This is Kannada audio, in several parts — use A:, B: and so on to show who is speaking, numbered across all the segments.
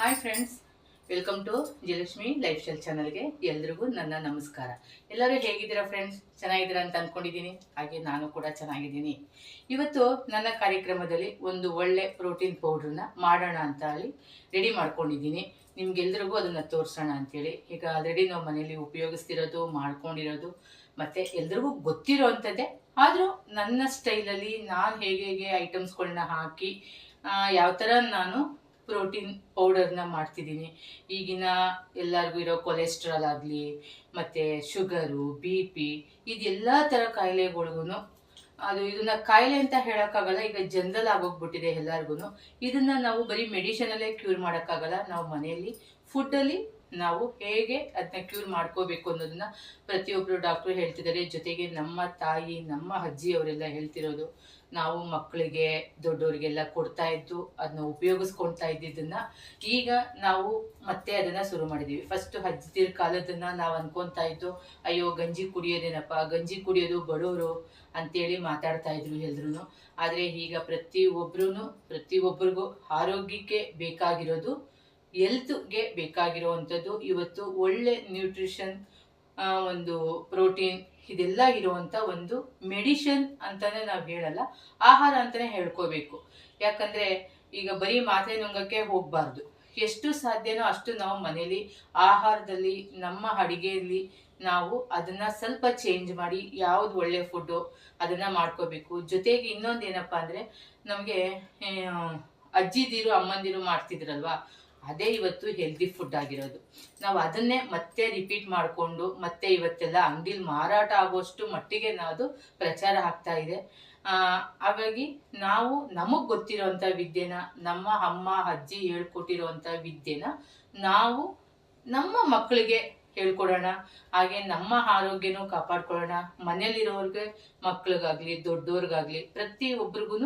A: Hi friends welcome to Jayalakshmi lifestyle ಚಾನಲ್ಗೆ ಎಲ್ರಿಗೂ ನನ್ನ ನಮಸ್ಕಾರ. ಎಲ್ಲರೂ ಹೇಗಿದ್ದೀರಾ ಫ್ರೆಂಡ್ಸ್ ಚೆನ್ನಾಗಿದ್ದೀರಾ ಅಂತ ಅಂದ್ಕೊಂಡಿದ್ದೀನಿ ಹಾಗೆ ನಾನು ಕೂಡ ಚೆನ್ನಾಗಿದ್ದೀನಿ. ಇವತ್ತು ನನ್ನ ಕಾರ್ಯಕ್ರಮದಲ್ಲಿ ಒಂದು ಒಳ್ಳೆ ಪ್ರೋಟೀನ್ ಪೌಡ್ರನ್ನ ಮಾಡೋಣ ಅಂತ ಹೇಳಿ ರೆಡಿ ಮಾಡ್ಕೊಂಡಿದ್ದೀನಿ. ನಿಮ್ಗೆಲ್ರಿಗೂ ಅದನ್ನು ತೋರಿಸೋಣ ಅಂತೇಳಿ ಈಗ ಆಲ್ರೆಡಿ ನಾವು ಮನೇಲಿ ಉಪಯೋಗಿಸ್ತಿರೋದು, ಮಾಡ್ಕೊಂಡಿರೋದು, ಮತ್ತು ಎಲ್ರಿಗೂ ಗೊತ್ತಿರೋ ಅಂಥದ್ದೇ ಆದರೂ ನನ್ನ ಸ್ಟೈಲಲ್ಲಿ ನಾನು ಹೇಗೆ ಹೇಗೆ ಐಟಮ್ಸ್ಗಳನ್ನ ಹಾಕಿ ಯಾವ ಥರ ನಾನು ಪ್ರೋಟೀನ್ ಪೌಡರ್ನ ಮಾಡ್ತಿದ್ದೀನಿ. ಈಗಿನ ಎಲ್ಲರಿಗೂ ಇರೋ ಕೊಲೆಸ್ಟ್ರಾಲ್ ಆಗಲಿ, ಮತ್ತು ಶುಗರು ಬಿ ಪಿ ಇದೆಲ್ಲ ಥರ ಕಾಯಿಲೆಗಳಿಗೂ ಅದು ಇದನ್ನ ಕಾಯಿಲೆ ಅಂತ ಹೇಳೋಕ್ಕಾಗಲ್ಲ, ಈಗ ಜನರಲ್ ಆಗೋಗ್ಬಿಟ್ಟಿದೆ ಎಲ್ಲರಿಗೂ ಇದನ್ನ ನಾವು ಬರೀ ಮೆಡಿಷನಲ್ಲೇ ಕ್ಯೂರ್ ಮಾಡೋಕ್ಕಾಗಲ್ಲ. ನಾವು ಮನೆಯಲ್ಲಿ ಫುಡ್ಡಲ್ಲಿ ನಾವು ಹೇಗೆ ಅದನ್ನ ಕ್ಯೂರ್ ಮಾಡ್ಕೋಬೇಕು ಅನ್ನೋದನ್ನ ಪ್ರತಿಯೊಬ್ಬರು ಡಾಕ್ಟ್ರು ಹೇಳ್ತಿದ್ದಾರೆ ಜೊತೆಗೆ ನಮ್ಮ ತಾಯಿ, ನಮ್ಮ ಅಜ್ಜಿ ಅವರೆಲ್ಲ ಹೇಳ್ತಿರೋದು, ನಾವು ಮಕ್ಕಳಿಗೆ ದೊಡ್ಡವರಿಗೆಲ್ಲ ಕೊಡ್ತಾ ಇದ್ದು ಅದನ್ನ ಉಪಯೋಗಿಸ್ಕೊಳ್ತಾ ಇದ್ದಿದ್ದನ್ನ ಈಗ ನಾವು ಮತ್ತೆ ಅದನ್ನ ಶುರು ಮಾಡಿದೀವಿ. ಫಸ್ಟ್ ಅಜ್ಜಿದಿರ ಕಾಲದನ್ನ ನಾವು ಅನ್ಕೊಂತಾ ಇದ್ದು, ಅಯ್ಯೋ, ಗಂಜಿ ಕುಡಿಯೋದೇನಪ್ಪ? ಗಂಜಿ ಕುಡಿಯೋದು ಬಡವರು ಅಂತೇಳಿ ಮಾತಾಡ್ತಾ ಇದ್ರು ಎಲ್ರು ಆದರೆ ಈಗ ಪ್ರತಿ ಒಬ್ರು ಪ್ರತಿಯೊಬ್ಬರಿಗೂ ಆರೋಗ್ಯಕ್ಕೆ ಬೇಕಾಗಿರೋದು ಹೆಲ್ತ್ಗೆ ಬೇಕಾಗಿರುವಂಥದ್ದು, ಇವತ್ತು ಒಳ್ಳೆ ನ್ಯೂಟ್ರಿಷನ್ ಒಂದು ಪ್ರೋಟೀನ್ ಇದೆಲ್ಲ ಇರುವಂಥ ಒಂದು ಮೆಡಿಷನ್ ಅಂತಲೇ ನಾವು ಹೇಳಲ್ಲ, ಆಹಾರ ಅಂತಲೇ ಹೇಳ್ಕೋಬೇಕು. ಯಾಕಂದರೆ ಈಗ ಬರೀ ಮಾತ್ರೆ ನುಂಗಕ್ಕೆ ಹೋಗಬಾರ್ದು. ಎಷ್ಟು ಸಾಧ್ಯನೋ ಅಷ್ಟು ನಾವು ಮನೇಲಿ ಆಹಾರದಲ್ಲಿ, ನಮ್ಮ ಅಡಿಗೆಯಲ್ಲಿ ನಾವು ಅದನ್ನ ಸ್ವಲ್ಪ ಚೇಂಜ್ ಮಾಡಿ, ಯಾವ್ದು ಒಳ್ಳೆ ಫುಡ್ಡು ಅದನ್ನ ಮಾಡ್ಕೋಬೇಕು. ಜೊತೆಗೆ ಇನ್ನೊಂದು ಏನಪ್ಪ ಅಂದ್ರೆ ನಮಗೆ ಅಜ್ಜಿದಿರು ಅಮ್ಮಂದಿರು ಮಾಡ್ತಿದ್ರಲ್ವಾ? ಅದೇ ಇವತ್ತು ಹೆಲ್ದಿ ಫುಡ್ ಆಗಿರೋದು. ನಾವು ಅದನ್ನೇ ಮತ್ತೆ ರಿಪೀಟ್ ಮಾಡಿಕೊಂಡು, ಮತ್ತೆ ಇವತ್ತೆಲ್ಲ ಅಂಗಡಿಲಿ ಮಾರಾಟ ಆಗೋಷ್ಟು ಮಟ್ಟಿಗೆ ನಾವು ಪ್ರಚಾರ ಆಗ್ತಾ ಇದೆ. ಹಾಗಾಗಿ ನಾವು ನಮಗೆ ಗೊತ್ತಿರೋವಂಥ ವಿದ್ಯೆನ, ನಮ್ಮ ಅಮ್ಮ, ಅಜ್ಜಿ ಹೇಳ್ಕೊಟ್ಟಿರೋಂಥ ವಿದ್ಯೆನ ನಾವು ನಮ್ಮ ಮಕ್ಕಳಿಗೆ ಹೇಳ್ಕೊಡೋಣ. ಹಾಗೆ ನಮ್ಮ ಆರೋಗ್ಯನೂ ಕಾಪಾಡ್ಕೊಳ್ಳೋಣ. ಮನೇಲಿರೋರ್ಗೆ ಮಕ್ಳಿಗಾಗ್ಲಿ, ದೊಡ್ಡೋರ್ಗಾಗ್ಲಿ ಒಬ್ರಿಗೂ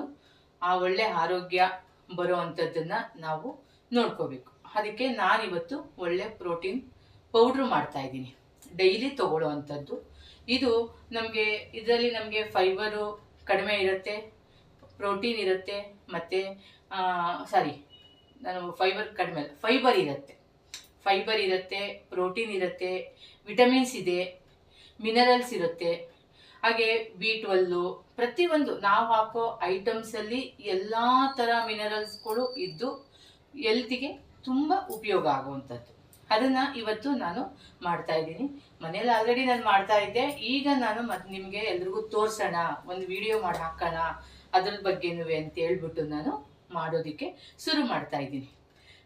A: ಆ ಒಳ್ಳೆ ಆರೋಗ್ಯ ಬರೋ ನಾವು ನೋಡ್ಕೋಬೇಕು. ಅದಕ್ಕೆ ನಾನಿವತ್ತು ಒಳ್ಳೆ ಪ್ರೋಟೀನ್ ಪೌಡ್ರ್ ಮಾಡ್ತಾ ಇದ್ದೀನಿ. ಡೈಲಿ ತಗೊಳ್ಳೋ ಅಂಥದ್ದು ಇದು ನಮಗೆ, ಇದರಲ್ಲಿ ನಮಗೆ ಫೈಬರು ಕಡಿಮೆ ಇರುತ್ತೆ, ಪ್ರೋಟೀನ್ ಇರುತ್ತೆ, ಮತ್ತು ಸಾರಿ, ನಾನು ಫೈಬರ್ ಕಡಿಮೆ ಫೈಬರ್ ಇರುತ್ತೆ. ಫೈಬರ್ ಇರುತ್ತೆ, ಪ್ರೋಟೀನ್ ಇರುತ್ತೆ, ವಿಟಮಿನ್ಸ್ ಇದೆ, ಮಿನರಲ್ಸ್ ಇರುತ್ತೆ. ಹಾಗೆ ಬಿ ಟ್ವೆಲ್ಲು ಪ್ರತಿಯೊಂದು ನಾವು ಹಾಕೋ ಐಟಮ್ಸಲ್ಲಿ ಎಲ್ಲ ಥರ ಮಿನರಲ್ಸ್ಗಳು ಇದ್ದು ಎಲ್ತಿಗೆ ತುಂಬ ಉಪಯೋಗ ಆಗುವಂಥದ್ದು. ಅದನ್ನು ಇವತ್ತು ನಾನು ಮಾಡ್ತಾ ಇದ್ದೀನಿ. ಮನೇಲಿ ಆಲ್ರೆಡಿ ನಾನು ಮಾಡ್ತಾ ಇದ್ದೆ. ಈಗ ನಾನು ಮತ್ತೆ ನಿಮಗೆ ಎಲ್ರಿಗೂ ತೋರಿಸೋಣ, ಒಂದು ವಿಡಿಯೋ ಮಾಡಿ ಹಾಕೋಣ, ಅದ್ರ ಬಗ್ಗೆನೂ ಅಂತ ಹೇಳ್ಬಿಟ್ಟು ನಾನು ಮಾಡೋದಕ್ಕೆ ಶುರು ಮಾಡ್ತಾ ಇದ್ದೀನಿ.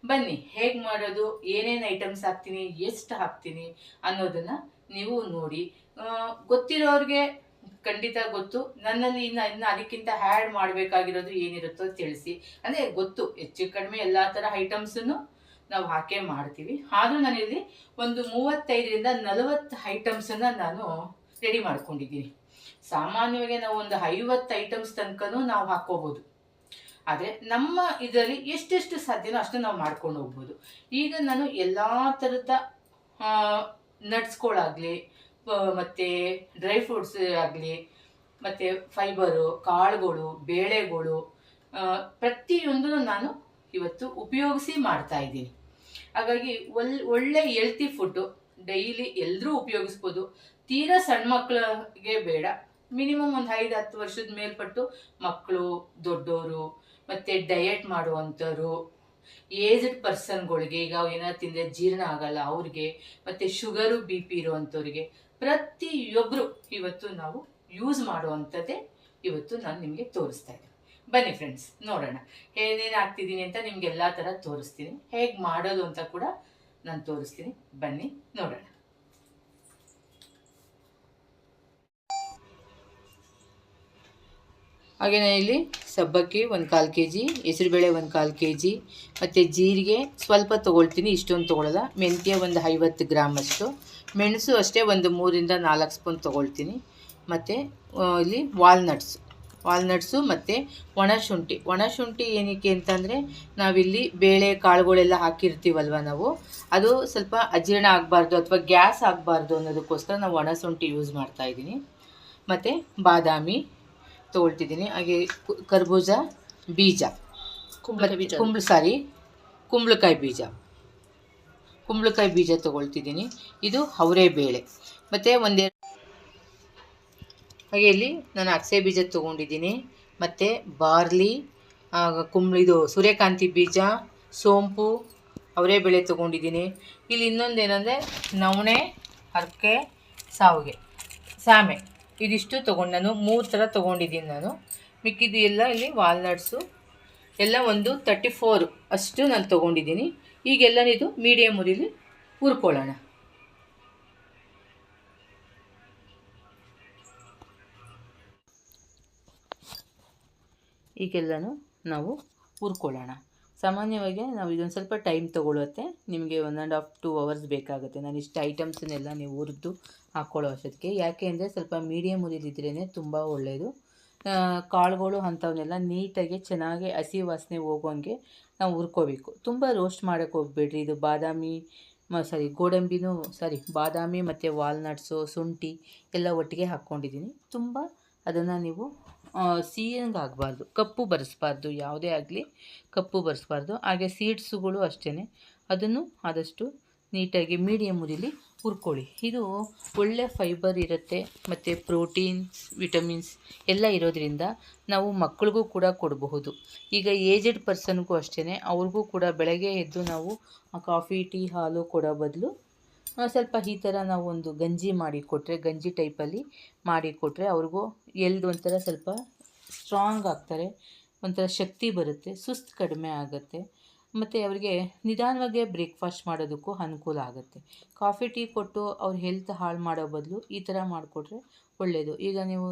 A: ಬನ್ನಿ, ಹೇಗೆ ಮಾಡೋದು, ಏನೇನು ಐಟಮ್ಸ್ ಹಾಕ್ತೀನಿ, ಎಷ್ಟು ಹಾಕ್ತೀನಿ ಅನ್ನೋದನ್ನ ನೀವು ನೋಡಿ. ಗೊತ್ತಿರೋರಿಗೆ ಖಂಡಿತ ಗೊತ್ತು. ನನ್ನಲ್ಲಿ ಇನ್ನು ಇನ್ನು ಅದಕ್ಕಿಂತ ಹ್ಯಾಡ್ ಮಾಡಬೇಕಾಗಿರೋದು ಏನಿರುತ್ತೋ ತಿಳಿಸಿ. ಅಂದರೆ ಗೊತ್ತು, ಹೆಚ್ಚು ಕಡಿಮೆ ಎಲ್ಲ ಥರ ಐಟಮ್ಸನ್ನು ನಾವು ಹಾಕೇ ಮಾಡ್ತೀವಿ. ಆದರೂ ನಾನಿಲ್ಲಿ ಒಂದು ಮೂವತ್ತೈದರಿಂದ ನಲವತ್ತು ಐಟಮ್ಸನ್ನು ನಾನು ರೆಡಿ ಮಾಡ್ಕೊಂಡಿದ್ದೀನಿ. ಸಾಮಾನ್ಯವಾಗಿ ನಾವು ಒಂದು ಐವತ್ತು ಐಟಮ್ಸ್ ತನಕನೂ ನಾವು ಹಾಕ್ಕೋಬೋದು ಆದರೆ ನಮ್ಮ ಇದರಲ್ಲಿ ಎಷ್ಟೆಷ್ಟು ಸಾಧ್ಯನೋ ಅಷ್ಟು ನಾವು ಮಾಡ್ಕೊಂಡು ಹೋಗ್ಬೋದು. ಈಗ ನಾನು ಎಲ್ಲ ಥರದ ನಟ್ಸ್ಗಳಾಗಲಿ ಮತ್ತು ಡ್ರೈ ಫ್ರೂಟ್ಸ್ ಆಗಲಿ, ಮತ್ತು ಫೈಬರು ಕಾಳುಗಳು, ಬೇಳೆಗಳು ಪ್ರತಿಯೊಂದನ್ನು ನಾನು ಇವತ್ತು ಉಪಯೋಗಿಸಿ ಮಾಡ್ತಾ ಇದ್ದೀನಿ. ಹಾಗಾಗಿ ಒಲ್, ಒಳ್ಳೆ ಹೆಲ್ತಿ ಫುಡ್ಡು ಡೈಲಿ ಎಲ್ಲರೂ ಉಪಯೋಗಿಸ್ಬೋದು. ತೀರಾ ಸಣ್ಣ ಮಕ್ಕಳಿಗೆ ಬೇಡ. ಮಿನಿಮಮ್ ಒಂದು ಐದು, ಹತ್ತು ವರ್ಷದ ಮೇಲ್ಪಟ್ಟು ಮಕ್ಕಳು ದೊಡ್ಡವರು ಮತ್ತು ಡಯಟ್ ಮಾಡುವಂಥವ್ರು ಏಜ್ಡ್ ಪರ್ಸನ್ಗಳಿಗೆ ಈಗ ಏನಾದ್ರು ತಿಂದರೆ ಜೀರ್ಣ ಆಗಲ್ಲ ಅವ್ರಿಗೆ, ಮತ್ತು ಶುಗರು ಬಿ ಪಿ ಇರುವಂಥವ್ರಿಗೆ ಪ್ರತಿಯೊಬ್ಬರು ಇವತ್ತು ನಾವು ಯೂಸ್ ಮಾಡುವಂಥದ್ದೇ ಇವತ್ತು ನಾನು ನಿಮಗೆ ತೋರಿಸ್ತಾ ಇದ್ದೀನಿ. ಬನ್ನಿ ಫ್ರೆಂಡ್ಸ್ ನೋಡೋಣ. ಏನೇನು ಆಗ್ತಿದ್ದೀನಿ ಅಂತ ನಿಮ್ಗೆ ಎಲ್ಲ ಥರ ತೋರಿಸ್ತೀನಿ. ಹೇಗೆ ಮಾಡೋದು ಅಂತ ಕೂಡ ನಾನು ತೋರಿಸ್ತೀನಿ. ಬನ್ನಿ, ನೋಡೋಣ. ಹಾಗೆ ನಾನು ಇಲ್ಲಿ ಸಬ್ಬಕ್ಕಿ ಒಂದು ಕಾಲು ಕೆ ಜಿ ಹೆಸರುಬೇಳೆ ಒಂದು ಕಾಲು ಕೆ ಜಿ ಮತ್ತು ಜೀರಿಗೆ ಸ್ವಲ್ಪ ತೊಗೊಳ್ತೀನಿ, ಇಷ್ಟೊಂದು ತೊಗೊಳಲ್ಲ. ಮೆಂತ್ಯ ಒಂದು ಐವತ್ತು ಗ್ರಾಮ್ ಅಷ್ಟು ಮೆಣಸು ಅಷ್ಟೇ ಒಂದು ಮೂರಿಂದ ನಾಲ್ಕು ಸ್ಪೂನ್ ತೊಗೊಳ್ತೀನಿ. ಮತ್ತು ಇಲ್ಲಿ ವಾಲ್ನಟ್ಸ್. ವಾಲ್ನಟ್ಸು ಮತ್ತು ಒಣಶುಂಠಿ. ಒಣಶುಂಠಿ ಏನಕ್ಕೆ ಅಂತಂದರೆ ನಾವಿಲ್ಲಿ ಬೇಳೆ ಕಾಳುಗಳೆಲ್ಲ ಹಾಕಿರ್ತೀವಲ್ವ ನಾವು? ಅದು ಸ್ವಲ್ಪ ಅಜೀರ್ಣ ಆಗಬಾರ್ದು ಅಥವಾ ಗ್ಯಾಸ್ ಆಗಬಾರ್ದು ಅನ್ನೋದಕ್ಕೋಸ್ಕರ ನಾವು ಒಣಶುಂಠಿ ಯೂಸ್ ಮಾಡ್ತಾಯಿದ್ದೀನಿ ಮತ್ತು ಬಾದಾಮಿ ತೊಗೊಳ್ತಿದ್ದೀನಿ. ಹಾಗೆ ಕರ್ಬೂಜ ಬೀಜ.
B: ಕುಂಬಳ ಬೀಜ.
A: ಕುಂಬಳ ಸಾರಿ ಕುಂಬಳಕಾಯಿ ಬೀಜ. ಕುಂಬಳಕಾಯಿ ಬೀಜ ತೊಗೊಳ್ತಿದ್ದೀನಿ. ಇದು ಅವರೇ ಬೇಳೆ. ಮತ್ತು ಒಂದೆರಡು ಹಾಗೆ ಇಲ್ಲಿ ನಾನು ಅಗಸೆ ಬೀಜ ತೊಗೊಂಡಿದ್ದೀನಿ. ಮತ್ತು ಬಾರ್ಲಿ ಕುಂಬಳ ಇದು ಸೂರ್ಯಕಾಂತಿ ಬೀಜ, ಸೋಂಪು ಅವರೇ ಬೇಳೆ ತೊಗೊಂಡಿದ್ದೀನಿ. ಇಲ್ಲಿ ಇನ್ನೊಂದು ನವಣೆ ಅರ್ಕೆ ಸಾವಿಗೆ, ಸಾಮೆ. ಇದಿಷ್ಟು ತೊಗೊಂಡು ನಾನು ಮೂರು ಥರ ತೊಗೊಂಡಿದ್ದೀನಿ ನಾನು. ಮಿಕ್ಕಿದ್ದು ಎಲ್ಲ ಇಲ್ಲಿ ವಾಲ್ನಟ್ಸು ಎಲ್ಲ ಒಂದು ತರ್ಟಿ ಫೋರ್ ಅಷ್ಟು ನಾನು ತೊಗೊಂಡಿದ್ದೀನಿ. ಈಗೆಲ್ಲ ಇದು ಮೀಡಿಯಮ್ ಉರಿಲಿ ಹುರ್ಕೊಳ್ಳೋಣ. ಈಗೆಲ್ಲನೂ ನಾವು ಹುರ್ಕೊಳ್ಳೋಣ. ಸಾಮಾನ್ಯವಾಗಿ ನಾವು ಇದೊಂದು ಸ್ವಲ್ಪ ಟೈಮ್ ತೊಗೊಳುತ್ತೆ. ನಿಮಗೆ one and half two hours ಬೇಕಾಗುತ್ತೆ. ನಾನು ಇಷ್ಟು ಐಟಮ್ಸನ್ನೆಲ್ಲ ನೀವು ಹುರಿದು ಹಾಕ್ಕೊಳ್ಳೋ ಅಷ್ಟೊತ್ತಿಗೆ ಯಾಕೆ ಅಂದರೆ ಸ್ವಲ್ಪ ಮೀಡಿಯಮ್ ಉರಿಲಿದ್ರೇ ತುಂಬ ಒಳ್ಳೆಯದು ಕಾಳುಗಳು ಅಂಥವನ್ನೆಲ್ಲ ನೀಟಾಗಿ ಚೆನ್ನಾಗಿ ಹಸಿ ವಾಸನೆ ಹೋಗೋಂಗೆ ನಾವು ಹುರ್ಕೋಬೇಕು. ತುಂಬ ರೋಸ್ಟ್ ಮಾಡೋಕ್ಕೆ ಹೋಗ್ಬೇಡ್ರಿ. ಇದು ಬಾದಾಮಿ ಸಾರಿ ಗೋಡಂಬಿನೂ ಸಾರಿ ಬಾದಾಮಿ ಮತ್ತು ವಾಲ್ನಟ್ಸು ಶುಂಠಿ ಎಲ್ಲ ಒಟ್ಟಿಗೆ ಹಾಕ್ಕೊಂಡಿದ್ದೀನಿ. ತುಂಬ ಅದನ್ನು ನೀವು ಸಿಹಿಯಂಗೆ ಆಗಬಾರ್ದು. ಕಪ್ಪು ಬರೆಸ್ಬಾರ್ದು. ಯಾವುದೇ ಆಗಲಿ ಕಪ್ಪು ಬರೆಸ್ಬಾರ್ದು. ಹಾಗೆ ಸೀಡ್ಸುಗಳು ಅಷ್ಟೇ ಅದನ್ನು ಆದಷ್ಟು ನೀಟಾಗಿ ಮೀಡಿಯಮ್ ಉರಿಲಿ ಹುರ್ಕೊಳ್ಳಿ. ಇದು ಒಳ್ಳೆ ಫೈಬರ್ ಇರುತ್ತೆ. ಮತ್ತು ಪ್ರೋಟೀನ್ಸ್, ವಿಟಮಿನ್ಸ್ ಎಲ್ಲ ಇರೋದ್ರಿಂದ ನಾವು ಮಕ್ಕಳಿಗೂ ಕೂಡ ಕೊಡಬಹುದು. ಈಗ ಏಜೆಡ್ ಪರ್ಸನ್ಗೂ ಅಷ್ಟೇ ಅವ್ರಿಗೂ ಕೂಡ ಬೆಳಗ್ಗೆ ಎದ್ದು ನಾವು ಕಾಫಿ, ಟೀ, ಹಾಲು ಕೊಡೋ ಬದಲು ಸ್ವಲ್ಪ ಈ ಥರ ನಾವು ಒಂದು ಗಂಜಿ ಮಾಡಿ ಕೊಟ್ಟರೆ ಗಂಜಿ ಟೈಪಲ್ಲಿ ಮಾಡಿ ಕೊಟ್ಟರೆ ಅವ್ರಿಗೂ ಎಲ್ದು ಒಂಥರ ಸ್ವಲ್ಪ ಸ್ಟ್ರಾಂಗ್ ಆಗ್ತಾರೆ. ಒಂಥರ ಶಕ್ತಿ ಬರುತ್ತೆ, ಸುಸ್ತು ಕಡಿಮೆ ಆಗುತ್ತೆ. ಮತ್ತು ಅವರಿಗೆ ನಿಧಾನವಾಗಿ ಬ್ರೇಕ್ಫಾಸ್ಟ್ ಮಾಡೋದಕ್ಕೂ ಅನುಕೂಲ ಆಗುತ್ತೆ. ಕಾಫಿ ಟೀ ಕೊಟ್ಟು ಅವ್ರ ಹೆಲ್ತ್ ಹಾಳು ಮಾಡೋ ಬದಲು ಈ ಥರ ಮಾಡಿಕೊಟ್ರೆ ಒಳ್ಳೆಯದು ಈಗ ನೀವು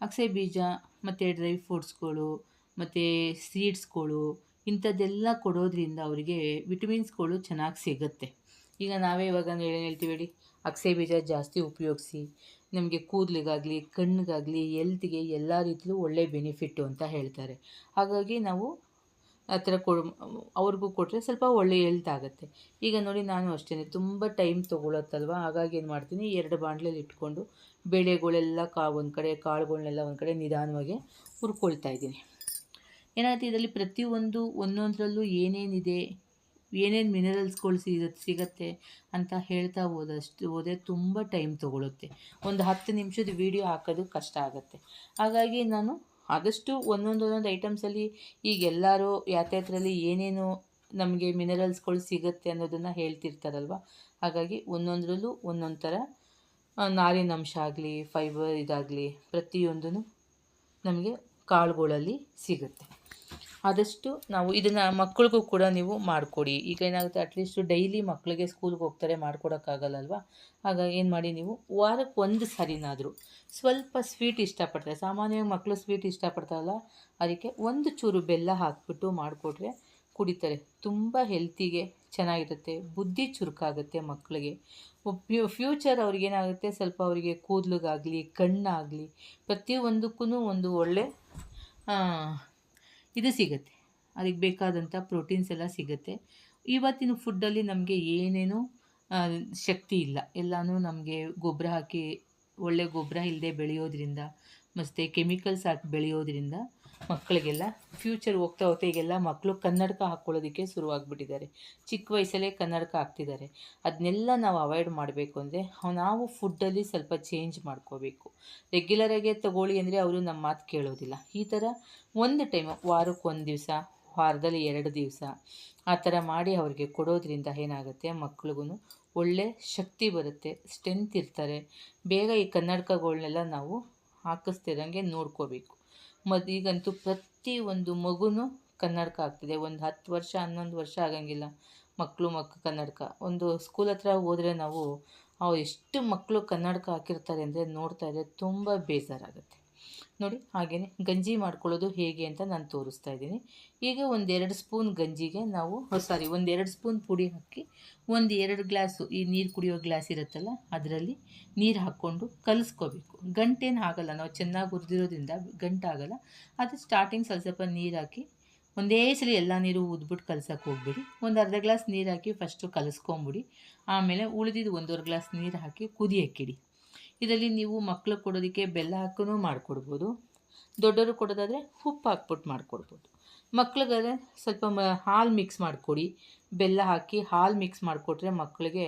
A: ಅಗಸೆ ಬೀಜ, ಮತ್ತು ಡ್ರೈ ಫ್ರೂಟ್ಸ್ಗಳು ಮತ್ತು ಸೀಡ್ಸ್ಗಳು ಇಂಥದ್ದೆಲ್ಲ ಕೊಡೋದ್ರಿಂದ ಅವರಿಗೆ ವಿಟಮಿನ್ಸ್ಗಳು ಚೆನ್ನಾಗಿ ಸಿಗುತ್ತೆ. ಈಗ ನಾವೇ ಇವಾಗ ಹೇಳ್ತೀವಿ ಹೇಳಿ ಅಗಸೆ ಬೀಜ ಜಾಸ್ತಿ ಉಪಯೋಗಿಸಿ ನಮಗೆ ಕೂದಲಿಗಾಗಲಿ ಕಣ್ಣಿಗಾಗಲಿ ಎಲ್ತಿಗೆ ಎಲ್ಲ ರೀತಿಯಲ್ಲೂ ಒಳ್ಳೆ ಬೆನಿಫಿಟ್ಟು ಅಂತ ಹೇಳ್ತಾರೆ. ಹಾಗಾಗಿ ನಾವು ಆ ಥರ ಕೊ ಅವ್ರಿಗೂ ಕೊಟ್ಟರೆ ಸ್ವಲ್ಪ ಒಳ್ಳೆ ಆಗುತ್ತೆ. ಈಗ ನೋಡಿ ನಾನು ಅಷ್ಟೇ ತುಂಬ ಟೈಮ್ ತೊಗೊಳತ್ತಲ್ವ? ಹಾಗಾಗಿ ಏನು ಮಾಡ್ತೀನಿ, ಎರಡು ಬಾಂಡ್ಲಲ್ಲಿ ಇಟ್ಕೊಂಡು ಬೇಳೆಗಳೆಲ್ಲ ಕಾ, ಒಂದು ಕಡೆ ಕಾಳುಗಳನ್ನೆಲ್ಲ ಒಂದು ಕಡೆ ನಿಧಾನವಾಗಿ ಹುರ್ಕೊಳ್ತಾ ಇದ್ದೀನಿ. ಏನಾಗುತ್ತೆ ಇದರಲ್ಲಿ ಪ್ರತಿಯೊಂದು ಒಂದೊಂದರಲ್ಲೂ ಏನೇನಿದೆ? ಏನೇನು ಮಿನರಲ್ಸ್ಗಳು ಸಿಗುತ್ತೆ ಸಿಗತ್ತೆ ಅಂತ ಹೇಳ್ತಾ ಹೋದಷ್ಟು ಹೋದರೆ ತುಂಬ ಟೈಮ್ ತೊಗೊಳುತ್ತೆ. ಒಂದು ಹತ್ತು ನಿಮಿಷದ ವೀಡಿಯೋ ಹಾಕೋದು ಕಷ್ಟ ಆಗುತ್ತೆ. ಹಾಗಾಗಿ ನಾನು ಆದಷ್ಟು ಒಂದೊಂದು ಒಂದೊಂದು ಐಟಮ್ಸಲ್ಲಿ ಈಗ ಎಲ್ಲರೂ ಯಾತ್ರೆಯಲ್ಲಿ ಏನೇನು ನಮಗೆ ಮಿನರಲ್ಸ್ಗಳು ಸಿಗುತ್ತೆ ಅನ್ನೋದನ್ನು ಹೇಳ್ತಿರ್ತಾರಲ್ವ? ಹಾಗಾಗಿ ಒಂದೊಂದರಲ್ಲೂ ಒಂದೊಂದು ಥರ ನಾರಿನ ನಾರಿನಂಶ ಆಗಲಿ ಫೈಬರ್ ಇದಾಗಲಿ ಪ್ರತಿಯೊಂದೂ ನಮಗೆ ಕಾಳುಗಳಲ್ಲಿ ಸಿಗುತ್ತೆ. ಆದಷ್ಟು ನಾವು ಇದನ್ನು ಮಕ್ಕಳಿಗೂ ಕೂಡ ನೀವು ಮಾಡಿಕೊಡಿ. ಈಗ ಏನಾಗುತ್ತೆ ಅಟ್ಲೀಸ್ಟ್ ಡೈಲಿ ಮಕ್ಕಳಿಗೆ ಸ್ಕೂಲ್ಗೆ ಹೋಗ್ತಾರೆ, ಮಾಡ್ಕೊಡೋಕ್ಕಾಗಲ್ಲಲ್ವ? ಆಗ ಏನು ಮಾಡಿ ನೀವು ವಾರಕ್ಕೆ ಒಂದು ಸರಿನಾದರೂ ಸ್ವಲ್ಪ ಸ್ವೀಟ್ ಇಷ್ಟಪಡ್ತಾರೆ. ಸಾಮಾನ್ಯವಾಗಿ ಮಕ್ಕಳು ಸ್ವೀಟ್ ಇಷ್ಟಪಡ್ತಾರಲ್ಲ, ಅದಕ್ಕೆ ಒಂದು ಚೂರು ಬೆಲ್ಲ ಹಾಕಿಬಿಟ್ಟು ಮಾಡಿಕೊಟ್ರೆ ಕುಡಿತಾರೆ. ತುಂಬ ಹೆಲ್ತಿಗೆ ಚೆನ್ನಾಗಿರುತ್ತೆ, ಬುದ್ಧಿ ಚುರುಕಾಗುತ್ತೆ ಮಕ್ಕಳಿಗೆ. ಫ್ಯೂ ಫ್ಯೂಚರ್ ಅವ್ರಿಗೇನಾಗುತ್ತೆ ಸ್ವಲ್ಪ ಅವರಿಗೆ ಕೂದಲಿಗಾಗಲಿ, ಕಣ್ಣಾಗಲಿ ಪ್ರತಿಯೊಂದಕ್ಕೂ ಒಂದು ಒಳ್ಳೆ ಇದು ಸಿಗುತ್ತೆ. ಅದಕ್ಕೆ ಬೇಕಾದಂಥ ಪ್ರೋಟೀನ್ಸ್ ಎಲ್ಲ ಸಿಗುತ್ತೆ. ಇವತ್ತಿನ ಫುಡ್ಡಲ್ಲಿ ನಮಗೆ ಏನೇನು ಶಕ್ತಿ ಇಲ್ಲ. ಎಲ್ಲನೂ ನಮಗೆ ಗೊಬ್ಬರ ಹಾಕಿ, ಒಳ್ಳೆ ಗೊಬ್ಬರ ಇಲ್ಲದೆ ಬೆಳೆಯೋದ್ರಿಂದ, ಮತ್ತು ಕೆಮಿಕಲ್ಸ್ ಹಾಕಿ ಬೆಳೆಯೋದ್ರಿಂದ ಮಕ್ಕಳಿಗೆಲ್ಲ ಫ್ಯೂಚರ್ ಹೋಗ್ತಾ ಹೋಗ್ತಾ ಈಗೆಲ್ಲ ಮಕ್ಕಳು ಕನ್ನಡಕ ಹಾಕ್ಕೊಳ್ಳೋದಕ್ಕೆ ಶುರುವಾಗ್ಬಿಟ್ಟಿದ್ದಾರೆ. ಚಿಕ್ಕ ವಯಸ್ಸಲ್ಲೇ ಕನ್ನಡಕ ಹಾಕ್ತಿದ್ದಾರೆ. ಅದನ್ನೆಲ್ಲ ನಾವು ಅವಾಯ್ಡ್ ಮಾಡಬೇಕು ಅಂದರೆ ನಾವು ಫುಡ್ಡಲ್ಲಿ ಸ್ವಲ್ಪ ಚೇಂಜ್ ಮಾಡ್ಕೋಬೇಕು. ರೆಗ್ಯುಲರಾಗೆ ತಗೊಳ್ಳಿ ಅಂದರೆ ಅವರು ನಮ್ಮ ಮಾತು ಕೇಳೋದಿಲ್ಲ. ಈ ಥರ ಒಂದು ಟೈಮ್ ವಾರಕ್ಕೆ ಒಂದು ದಿವಸ, ವಾರದಲ್ಲಿ ಎರಡು ದಿವಸ ಆ ಥರ ಮಾಡಿ ಅವ್ರಿಗೆ ಕೊಡೋದ್ರಿಂದ ಏನಾಗುತ್ತೆ ಮಕ್ಳಿಗೂ ಒಳ್ಳೆ ಶಕ್ತಿ ಬರುತ್ತೆ ಸ್ಟ್ರೆಂತ್ ಇರ್ತಾರೆ. ಬೇಗ ಈ ಕನ್ನಡಕಗಳನ್ನೆಲ್ಲ ನಾವು ಹಾಕಿಸ್ತಿರಂಗೆ ನೋಡ್ಕೋಬೇಕು. ಮತ್ತು ಈಗಂತೂ ಪ್ರತಿ ಒಂದು ಮಗುನೂ ಕನ್ನಡಕ ಆಗ್ತಿದೆ. ಒಂದು ಹತ್ತು ವರ್ಷ, ಹನ್ನೊಂದು ವರ್ಷ ಆಗಂಗಿಲ್ಲ ಮಕ್ಕಳು ಮಕ್ಕ ಕನ್ನಡಕ. ಒಂದು ಸ್ಕೂಲ್ ಹತ್ರ ಹೋದರೆ ನಾವು ಎಷ್ಟು ಮಕ್ಕಳು ಕನ್ನಡಕ ಹಾಕಿರ್ತಾರೆ ಅಂದರೆ ನೋಡ್ತಾ ಇದ್ದರೆ ತುಂಬ ಬೇಜಾರಾಗುತ್ತೆ. ನೋಡಿ ಹಾಗೆಯೇ ಗಂಜಿ ಮಾಡ್ಕೊಳ್ಳೋದು ಹೇಗೆ ಅಂತ ನಾನು ತೋರಿಸ್ತಾ ಇದ್ದೀನಿ. ಈಗ ಒಂದೆರಡು ಸ್ಪೂನ್ ಗಂಜಿಗೆ ನಾವು ಸಾರಿ ಒಂದೆರಡು ಸ್ಪೂನ್ ಪುಡಿ ಹಾಕಿ, ಒಂದು ಎರಡು ಗ್ಲಾಸು ಈ ನೀರು ಕುಡಿಯೋ ಗ್ಲಾಸ್ ಇರುತ್ತಲ್ಲ, ಅದರಲ್ಲಿ ನೀರು ಹಾಕ್ಕೊಂಡು ಕಲಿಸ್ಕೋಬೇಕು. ಗಂಟೇನು ಆಗಲ್ಲ, ನಾವು ಚೆನ್ನಾಗಿ ಹುರಿದಿರೋದ್ರಿಂದ ಗಂಟಾಗಲ್ಲ ಅದು ಸ್ಟಾರ್ಟಿಂಗ್ ಸ್ವಲ್ಪ ಸ್ವಲ್ಪ ನೀರು ಹಾಕಿ, ಒಂದೇ ಸಲ ಎಲ್ಲ ನೀರು ಉದ್ಬಿಟ್ಟು ಕಲ್ಸಕ್ಕೆ ಹೋಗ್ಬಿಡಿ. ಒಂದು ಅರ್ಧ ಗ್ಲಾಸ್ ನೀರು ಹಾಕಿ ಫಸ್ಟು ಕಲಿಸ್ಕೊಂಬಿಡಿ. ಆಮೇಲೆ ಉಳಿದಿದ್ದು ಒಂದೂವರೆ ಗ್ಲಾಸ್ ನೀರು ಹಾಕಿ ಕುದಿಯಕ್ಕಿಡಿ. ಇದರಲ್ಲಿ ನೀವು ಮಕ್ಕಳು ಕೊಡೋದಕ್ಕೆ ಬೆಲ್ಲ ಹಾಕೂ ಮಾಡಿಕೊಡ್ಬೋದು. ದೊಡ್ಡವರು ಕೊಡೋದಾದರೆ ಉಪ್ಪು ಹಾಕ್ಬಿಟ್ಟು ಮಾಡಿಕೊಡ್ಬೋದು. ಮಕ್ಳಿಗಾದ್ರೆ ಸ್ವಲ್ಪ ಮ, ಹಾಲು ಮಿಕ್ಸ್ ಮಾಡಿಕೊಡಿ. ಬೆಲ್ಲ ಹಾಕಿ ಹಾಲು ಮಿಕ್ಸ್ ಮಾಡಿಕೊಟ್ರೆ ಮಕ್ಕಳಿಗೆ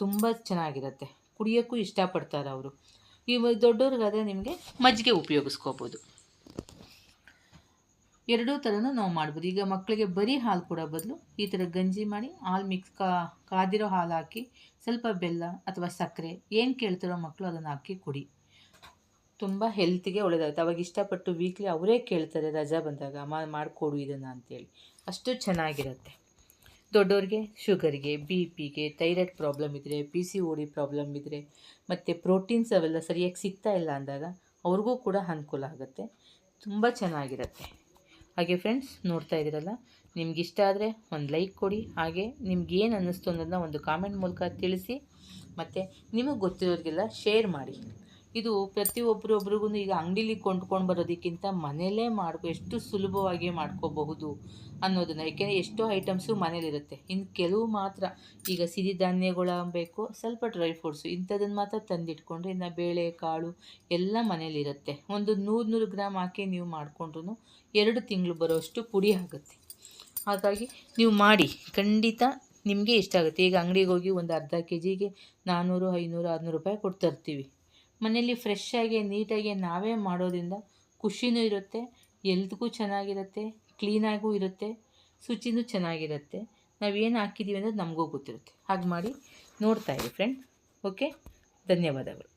A: ತುಂಬ ಚೆನ್ನಾಗಿರುತ್ತೆ. ಕುಡಿಯೋಕ್ಕೂ ಇಷ್ಟಪಡ್ತಾರೆ ಅವರು. ಇವ ದೊಡ್ಡವ್ರಿಗಾದರೆ ನಿಮಗೆ ಮಜ್ಜಿಗೆ ಉಪಯೋಗಿಸ್ಕೋಬೋದು. ಎರಡೂ ಥರನೂ ನಾವು ಮಾಡ್ಬೋದು. ಈಗ ಮಕ್ಕಳಿಗೆ ಬರೀ ಹಾಲು ಕೊಡೋ ಬದಲು ಈ ಥರ ಗಂಜಿ ಮಾಡಿ ಹಾಲು ಮಿಕ್ಸ್ ಕಾ, ಕಾದಿರೋ ಹಾಲು ಹಾಕಿ ಸ್ವಲ್ಪ ಬೆಲ್ಲ ಅಥವಾ ಸಕ್ಕರೆ ಏನು ಕೇಳ್ತಾರೋ ಮಕ್ಕಳು ಅದನ್ನು ಹಾಕಿ ಕುಡಿ. ತುಂಬ ಹೆಲ್ತಿಗೆ ಒಳ್ಳೆಯದಾಗುತ್ತೆ ಅವಾಗ ಇಷ್ಟಪಟ್ಟು ವೀಕ್ಲಿ ಅವರೇ ಕೇಳ್ತಾರೆ ರಜಾ ಬಂದಾಗ ಮಾಡಿಕೊಡು ಇದನ್ನು ಅಂತೇಳಿ. ಅಷ್ಟು ಚೆನ್ನಾಗಿರುತ್ತೆ. ದೊಡ್ಡವ್ರಿಗೆ ಶುಗರ್ಗೆ ಬಿ ಪಿಗೆ ಥೈರಾಯ್ಡ್ ಪ್ರಾಬ್ಲಮ್ ಇದ್ದರೆ P C O D problem ಇದ್ದರೆ ಮತ್ತು ಪ್ರೋಟೀನ್ಸ್ ಅವೆಲ್ಲ ಸರಿಯಾಗಿ ಸಿಗ್ತಾ ಇಲ್ಲ ಅಂದಾಗ ಅವ್ರಿಗೂ ಕೂಡ ಅನುಕೂಲ ಆಗುತ್ತೆ. ತುಂಬ ಚೆನ್ನಾಗಿರುತ್ತೆ. ಹಾಗೆ ಫ್ರೆಂಡ್ಸ್ ನೋಡ್ತಾ ಇದ್ದೀರಲ್ಲ? ನಿಮ್ಗೆ ಇಷ್ಟ ಆದರೆ ಒಂದು ಲೈಕ್ ಕೊಡಿ. ಹಾಗೆ ನಿಮ್ಗೆ ಏನು ಅನ್ನಿಸ್ತು ಅನ್ನೋದನ್ನ ಒಂದು ಕಾಮೆಂಟ್ ಮೂಲಕ ತಿಳಿಸಿ. ಮತ್ತು ನಿಮಗೆ ಗೊತ್ತಿರೋರಿಗೆಲ್ಲ ಶೇರ್ ಮಾಡಿ. ಇದು ಪ್ರತಿಯೊಬ್ಬರೊಬ್ರಿಗೂ ಈಗ ಅಂಗಡೀಲಿ ಕೊಂಡ್ಕೊಂಡು ಬರೋದಕ್ಕಿಂತ ಮನೆಯಲ್ಲೇ ಮಾಡ್ಕೊ, ಎಷ್ಟು ಸುಲಭವಾಗಿ ಮಾಡ್ಕೋಬಹುದು ಅನ್ನೋದನ್ನು. ಯಾಕೆಂದರೆ ಎಷ್ಟೋ ಐಟಮ್ಸು ಮನೇಲಿರುತ್ತೆ. ಇನ್ನು ಕೆಲವು ಮಾತ್ರ. ಈಗ ಸಿರಿಧಾನ್ಯಗಳಾಗಬೇಕು ಸ್ವಲ್ಪ ಡ್ರೈ ಫ್ರೂಟ್ಸು ಇಂಥದನ್ನು ಮಾತ್ರ ತಂದಿಟ್ಕೊಂಡ್ರೆ ಇನ್ನು ಬೇಳೆ, ಕಾಳು ಎಲ್ಲ ಮನೇಲಿರುತ್ತೆ. ಒಂದು ನೂರು ನೂರು ಗ್ರಾಮ್ ಹಾಕಿ ನೀವು ಮಾಡಿಕೊಂಡ್ರು ಎರಡು ತಿಂಗಳು ಬರೋಷ್ಟು ಪುಡಿ ಆಗುತ್ತೆ. ಹಾಗಾಗಿ ನೀವು ಮಾಡಿ, ಖಂಡಿತ ನಿಮಗೆ ಇಷ್ಟ ಆಗುತ್ತೆ. ಈಗ ಅಂಗಡಿಗೆ ಹೋಗಿ ಒಂದು ಅರ್ಧ ಕೆ ಜಿಗೆ ನಾನ್ನೂರು ಐನೂರು, ಆರುನೂರು ರೂಪಾಯಿ ಕೊಡ್ತರ್ತೀವಿ. ತರ್ತೀವಿ ಮನೇಲಿ ಫ್ರೆಶ್ ಆಗಿ ನೀಟಾಗಿ ನಾವೇ ಮಾಡೋದ್ರಿಂದ ಖುಷಿನೂ ಇರುತ್ತೆ ಎಲ್ತ್ಗೂ ಚೆನ್ನಾಗಿರುತ್ತೆ ಕ್ಲೀನಾಗೂ ಇರುತ್ತೆ, ಶುಚಿನೂ ಚೆನ್ನಾಗಿರುತ್ತೆ. ನಾವೇನು ಹಾಕಿದ್ದೀವಿ ಅನ್ನೋದು ನಮಗೂ ಗೊತ್ತಿರುತ್ತೆ. ಹಾಗೆ ಮಾಡಿ ನೋಡ್ತಾ ಇರಿ ಫ್ರೆಂಡ್ ಓಕೆ ಧನ್ಯವಾದಗಳು.